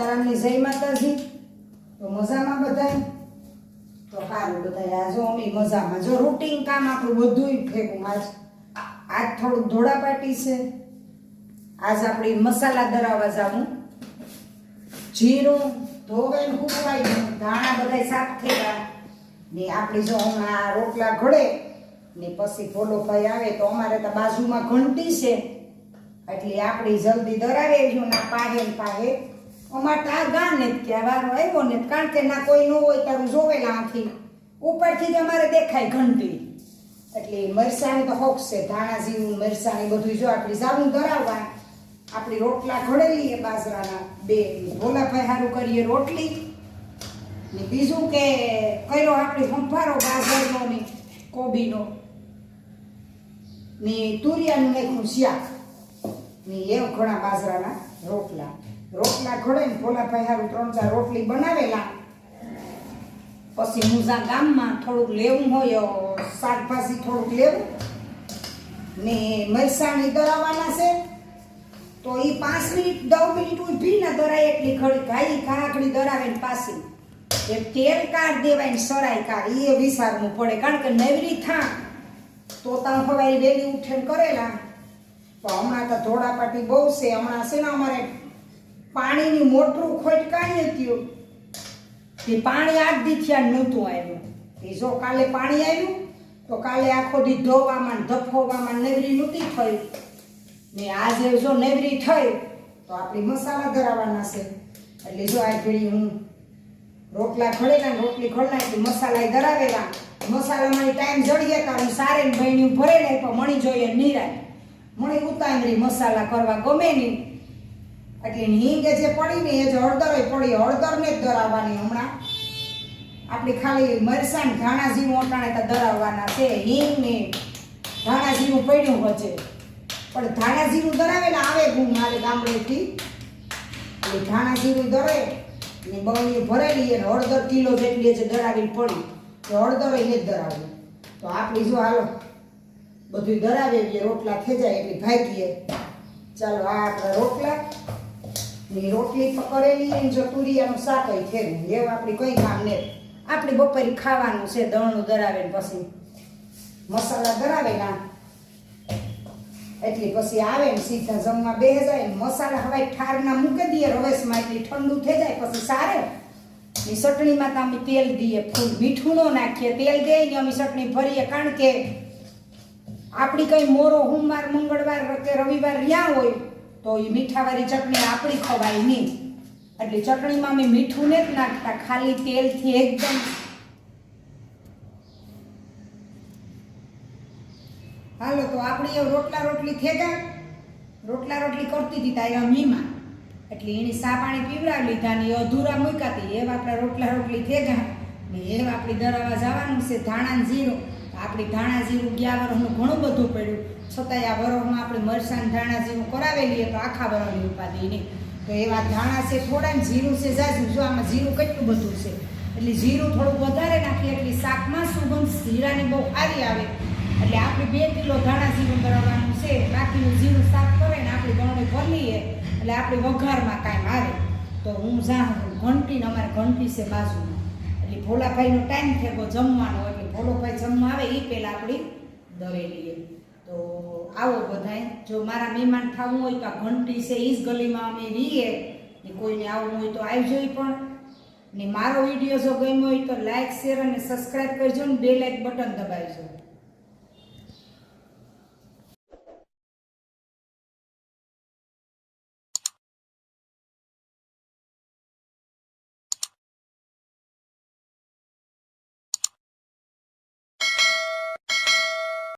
જય માતાજી. તો મજામાં બધાય? તો સારું, બધાય. આ જો અમે મજામાં. જો રૂટીન કામ આપણું બધુંય ફેંકું આજ. આજ થોડુંક ધોળાપાટી છે. આજ આપણી મસાલા દરાવવા જાવું. જીરું, ધોવાઈને હુકવાઈ ગયું ધાણા બધાય સાફ થયા ને આપણી જો હમણાં રોટલા ઘડે, ને પછી ભોલો ભાઈ આવે તો અમારે તો બાજુમાં ઘંટી છે. એટલે આપણી જલ્દી દરાવે જો ના પાહે પાહે. અમારે તો આ જ કે વારો આવ્યો ને કારણ કે ના કોઈ ન હોય તારું જોવેલા આથી ઉપરથી જ અમારે દેખાય ઘંટી. એટલે મરસાણી તો હોક છે ધાણા જીરું મરસાણી બધું જો આપણી જાવું ધરાવવા આપણી રોટલા ઘડેલી એ બાજરાના બે. ભોલાભાઈ સારું કરીએ રોટલી. ને બીજું કે કર્યો આપણે સંભારો બાજરાનો ને કોબીનો. ને તુરિયાનું નાખ્યું શાક ને એવું ઘણા બાજરાના રોટલા. રોટલા ઘડે ભોલાભાઈ હારું ત્રણ ચાર રોટલી બનાવેલા. પછી મુઝા ગામમાં થોડુંક લેવું હોય શાકભાજી થોડુંક લેવું. ને મરસાણી દરાવવાના છે. તો એ પાંચ મિનિટ, દસ મિનિટ ઊભી ના દરાય એટલી ઘડી ઘાઈ ઘાકડી દરાવે ને પાછી. એ તેલ કાઢ દેવાય ને સરાય કાઢ એ વિસારવું પડે. કારણ કે નવરી થા તો ત્યાં હવાઈ વેલી ઉઠેલ કરેલા. તો હમણાં તો ધોળાપાટી બહુ છે. હમણાં છે ને અમારે પાણીની મોટરું ખોટકાઈ હતી એ પાણી આઠ દી થયા નહોતું આવ્યું. એ જો કાલે પાણી આવ્યું, તો કાલે આખો દી ધોવામાં ધફોવામાં નેવરી નહોતી થઈ. ને આજે જો નેવરી થઈ, તો આપણી મસાલા ધરાવવાના છે. એટલે જો આ ઘડી હું રોટલા ઘડેલા રોટલી ઘડલા એટલે મસાલા ધરાવેલા. મસાલામાં ટાઈમ જડી ગયા હું સારે ને ભરે નહીં પણ મણી જોઈએ નિરાય. મણી ઉતાંગરી મસાલા કરવા ગમે નહીં. એટલે હિંગ જે પડી ને એ જ હળદર પડી હળદરને જ ધરાવવાની હમણાં. આપણે ખાલી મરસાણ ને ધાણા જીરું ઓટાણે તો ધરાવવાના છે, હિંગ ને ધાણા જીરું પડ્યું વચ્ચે. પણ ધાણા જીરું ને આવે ગુણ મારે ગામડેથી. એટલે ધાણા જીરું ધરે ને બવણી ભરેલી અને હળદર કિલો જેટલી છે ધરાવી પડી. તો હળદર એ જ ધરાવી તો આપણી જો હાલો બધું ધરાવીએ રોટલા થઈ જાય, એટલે ભાગીએ. ચાલો, આ આપણા રોટલા. ને રોટલી પકડેલી અને જો તુરિયાનું શાક થેલું. એવું આપણી કંઈ કામ નહીં આપણે બપોરે ખાવાનું છે, દળનું ધરાવે ને પછી મસાલા ધરાવેલા એટલે પછી આવે ને સીધા જમવા બે જાય ને મસાલા હવાય ઠારના મૂકી દઈએ, રવેશમાં એટલે ઠંડુ થઈ જાય, પછી સારે એ ચટણીમાં તો અમે તેલ દઈએ, ફૂલ મીઠું ન નાખીએ, તેલ દઈએ ને અમે ચટણી ભરીએ, કારણ કે આપણી કંઈ મોરો, સોમવાર, મંગળવાર કે રવિવાર રહ્યા હોય તો એ મીઠાવાળી ચટણી આપણી ખવાય નહીં. એટલે ચટણીમાં અમે મીઠું ને જ નાખતા, ખાલી તેલથી એકદમ. હાલો, તો આપણી એ રોટલા રોટલી થેગા. રોટલા રોટલી કરતી હતી તારા મીમાં એટલે એની સા પાણી પીવડાવી લીધા ને એ અધૂરા મૂકાતી એવા આપણા રોટલા રોટલી થેગા. ને એવા આપણી દરાવા જવાનું છે ધાણા જીરું. આપણી ધાણા જીરું ગયા વરસનું ઘણું બધું પડ્યું. છતાંય આ વરોહમાં આપણે મરસાન ધાણા જીરું કરાવેલીએ તો આખા વરોહની ઉપાધિ નહીં. તો એવા ધાણા છે, થોડા ને જીરું છે જાજુ જો આમાં જીરું કેટલું બધું છે. એટલે જીરું થોડુંક વધારે નાખીએ, એટલે શાકમાં સુગંધ જીરાની બહુ સારી આવે. એટલે આપણે બે કિલો ધાણા જીરું કરવાનું છે. બાકીનું જીરું શાક કરે ને આપણે ગણોને ભરીએ એટલે આપણે વઘારમાં કાંઈ આવે તો હું જાઉં ઘંટીને અમારે ઘંટી છે બાજુમાં. એટલે ભોલાભાઈનો ટાઈમ થયો, જમવાનો. એટલે ભોલોભાઈ જમવા આવે એ પહેલાં આપણી દરેલીએ. તો આવો બધાય. જો મારા મહેમાન થવું હોય તો આ ઘંટી છે એ જ ગલીમાં અમે રહીએ ને કોઈને આવવું હોય તો આવજો ઈ પણ. ને મારો વીડિયો જો ગમ્યો હોય તો લાઈક શેર અને સબસ્ક્રાઈબ કરજો ને બે લાઈક બટન દબાવજો.